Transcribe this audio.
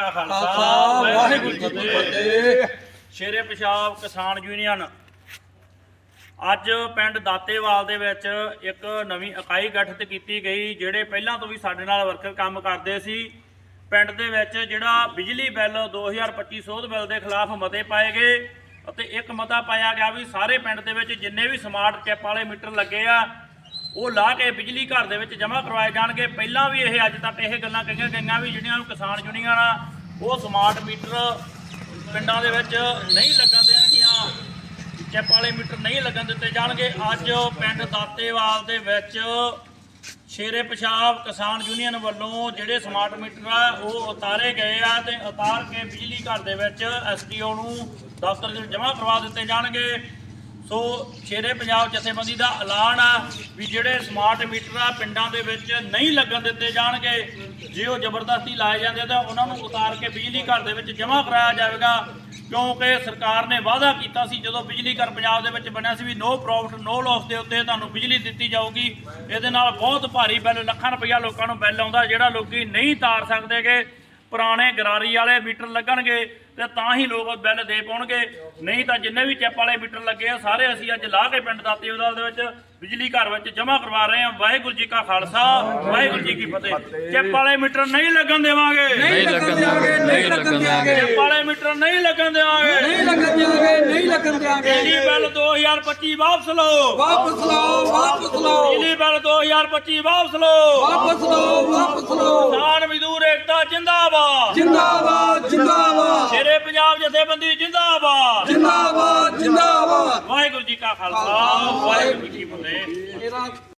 ਕਾ ਖਾਲਸਾ ਵਾਹਿਗੁਰੂ ਜੀ ਕੀ ਫਤਿਹ। ਸ਼ੇਰੇ ਪਿਸ਼ਾਬ ਕਿਸਾਨ ਯੂਨੀਅਨ। ਅੱਜ ਪਿੰਡ ਦਾਤੇਵਾਲ ਦੇ ਵਿੱਚ ਇੱਕ ਨਵੀਂ ਇਕਾਈ ਗਠਿਤ ਕੀਤੀ ਗਈ ਜਿਹੜੇ ਪਹਿਲਾਂ ਤੋਂ ਵੀ ਸਾਡੇ ਨਾਲ ਵਰਕਰ ਕੰਮ ਕਰਦੇ ਸੀ। ਪਿੰਡ ਦੇ ਵਿੱਚ ਜਿਹੜਾ ਬਿਜਲੀ ਬਿੱਲ 2025 ਸੋਧ ਬਿੱਲ ਦੇ ਖਿਲਾਫ ਮਤੇ ਪਾਏ ਗਏ ਅਤੇ ਇੱਕ ਮਤਾ ਪਾਇਆ ਗਿਆ ਵੀ ਸਾਰੇ ਪਿੰਡ ਦੇ ਵਿੱਚ ਜਿੰਨੇ ਵੀ ਸਮਾਰਟ ਚਿੱਪ ਵਾਲੇ ਮੀਟਰ ਲੱਗੇ ਆ ਉਹ ਲਾ ਕੇ ਬਿਜਲੀ ਘਰ ਦੇ ਵਿੱਚ ਜਮ੍ਹਾਂ ਕਰਵਾਏ ਜਾਣਗੇ। ਪਹਿਲਾਂ ਵੀ ਇਹ ਅੱਜ ਤੱਕ ਇਹ ਗੱਲਾਂ ਕਹੀਆਂ ਗਈਆਂ ਵੀ ਜਿਹੜੀਆਂ ਨੂੰ ਕਿਸਾਨ ਯੂਨੀਅਨ ਆ ਉਹ ਸਮਾਰਟ ਮੀਟਰ ਪਿੰਡਾਂ ਦੇ ਵਿੱਚ ਨਹੀਂ ਲੱਗਣ ਦੇਣਗੀਆਂ। ਚੈਪ ਵਾਲੇ ਮੀਟਰ ਨਹੀਂ ਲੱਗਣ ਦਿੱਤੇ ਜਾਣਗੇ। ਅੱਜ ਪਿੰਡ ਦਾਤੇਵਾਲ ਦੇ ਵਿੱਚ ਸ਼ੇਰੇ ਪਿਸ਼ਾਬ ਕਿਸਾਨ ਯੂਨੀਅਨ ਵੱਲੋਂ ਜਿਹੜੇ ਸਮਾਰਟ ਮੀਟਰ ਆ, ਉਹ ਉਤਾਰੇ ਗਏ ਆ ਤੇ ਉਤਾਰ ਕੇ ਬਿਜਲੀ ਘਰ ਦੇ ਵਿੱਚ ਐਸਟੀਓ ਨੂੰ ਦਫ਼ਤਰ ਦੇ ਜਮ੍ਹਾਂ ਕਰਵਾ ਦਿੱਤੇ ਜਾਣਗੇ। ਸੋ ਸ਼ੇਰੇ ਪੰਜਾਬ ਜਥੇਬੰਦੀ ਦਾ ਐਲਾਨ ਆ ਵੀ ਜਿਹੜੇ ਸਮਾਰਟ ਮੀਟਰ ਆ ਪਿੰਡਾਂ ਦੇ ਵਿੱਚ ਨਹੀਂ ਲੱਗਣ ਦਿੱਤੇ ਜਾਣਗੇ, ਜੇ ਉਹ ਜ਼ਬਰਦਸਤੀ ਲਾਏ ਜਾਂਦੇ ਤਾਂ ਉਹਨਾਂ ਨੂੰ ਉਤਾਰ ਕੇ ਬਿਜਲੀ ਘਰ ਦੇ ਵਿੱਚ ਜਮ੍ਹਾਂ ਕਰਾਇਆ ਜਾਵੇਗਾ, ਕਿਉਂਕਿ ਸਰਕਾਰ ਨੇ ਵਾਅਦਾ ਕੀਤਾ ਸੀ ਜਦੋਂ ਬਿਜਲੀ ਘਰ ਪੰਜਾਬ ਦੇ ਵਿੱਚ ਬਣਿਆ ਸੀ ਵੀ ਨੋ ਪ੍ਰੋਫਿਟ ਨੋ ਲਾਸ ਦੇ ਉੱਤੇ ਤੁਹਾਨੂੰ ਬਿਜਲੀ ਦਿੱਤੀ ਜਾਊਗੀ, ਇਹਦੇ ਨਾਲ ਬਹੁਤ ਭਾਰੀ ਬਿੱਲ, ਲੱਖਾਂ ਰੁਪਈਆ ਲੋਕਾਂ ਨੂੰ ਬਿੱਲ ਆਉਂਦਾ, ਜਿਹੜਾ ਲੋਕੀ ਨਹੀਂ ਤਾਰ ਸਕਦੇਗੇ। ਪੁਰਾਣੇ ਗਰਾਰੀ ਵਾਲੇ ਮੀਟਰ ਲੱਗਣਗੇ ਤੇ ਤਾਂ ਹੀ ਲੋਕ ਬਿੱਲ ਦੇ ਪਾਉਣਗੇ। ਨਹੀਂ ਤਾਂ ਜਿੰਨੇ ਵੀ ਚਿੱਪ ਵਾਲੇ ਮੀਟਰ ਲੱਗੇ ਆ ਸਾਰੇ ਅਸੀਂ ਅੱਜ ਲਾ ਕੇ ਪਿੰਡ ਦਾਤੀ ਉਦਲ ਦੇ ਵਿੱਚ ਬਿਜਲੀ ਘਰ ਵਿੱਚ ਜਮ੍ਹਾਂ ਕਰਵਾ ਰਹੇ ਹਾਂ। ਵਾਹਿਗੁਰੂ ਜੀ ਕਾ ਖਾਲਸਾ ਵਾਹਿਗੁਰੂ ਜੀ ਕੀ ਫਤਿਹ। ਚਿੱਪ ਵਾਲੇ ਮੀਟਰ ਨਹੀਂ ਲੱਗਣ ਦੇਵਾਂਗੇ। ਨਹੀਂ ਲੱਗਣ ਦਿਆਂਗੇ ਨਹੀਂ ਲੱਗਣ ਦਿਆਂਗੇ ਚਿੱਪ ਵਾਲੇ ਮੀਟਰ ਨਹੀਂ ਲੱਗਣ ਦੇਵਾਂਗੇ ਨਹੀਂ ਲੱਗਣ ਦਿਆਂਗੇ ਨਹੀਂ ਲੱਗਣ ਦਿਆਂਗੇ ਬਿਜਲੀ ਬਿੱਲ 2025 ਵਾਪਸ ਲਓ। ਵਾਪਸ ਲਓ ਵਾਪਸ ਲਓ। ਬਿਜਲੀ ਬਿੱਲ 2025 ਵਾਪਸ ਲਓ। ਵਾਪਸ ਲਓ ਵਾਪਸ ਲਓ। ਕਿਸਾਨ ਮਜ਼ਦੂਰ ਏਕਤਾ ਜਿੰਦਾਬਾਦ। ਜਿੰਦਾਬਾਦ ਜਿੰਦਾਬਾਦ। ਸ਼ੇਰੇ ਪੰਜਾਬ ਜਥੇਬੰਦੀ ਜਿੰਦਾਬਾਦ। ਜਿੰਦਾਬਾਦ ਜਿੰਦਾਬਾਦ। ਵਾਹਿਗੁਰੂ ਜੀ ਕਾ ਖਾਲਸਾ ਵਾਹਿਗੁਰੂ ਜੀ ਕੀ ਫਤਿਹ।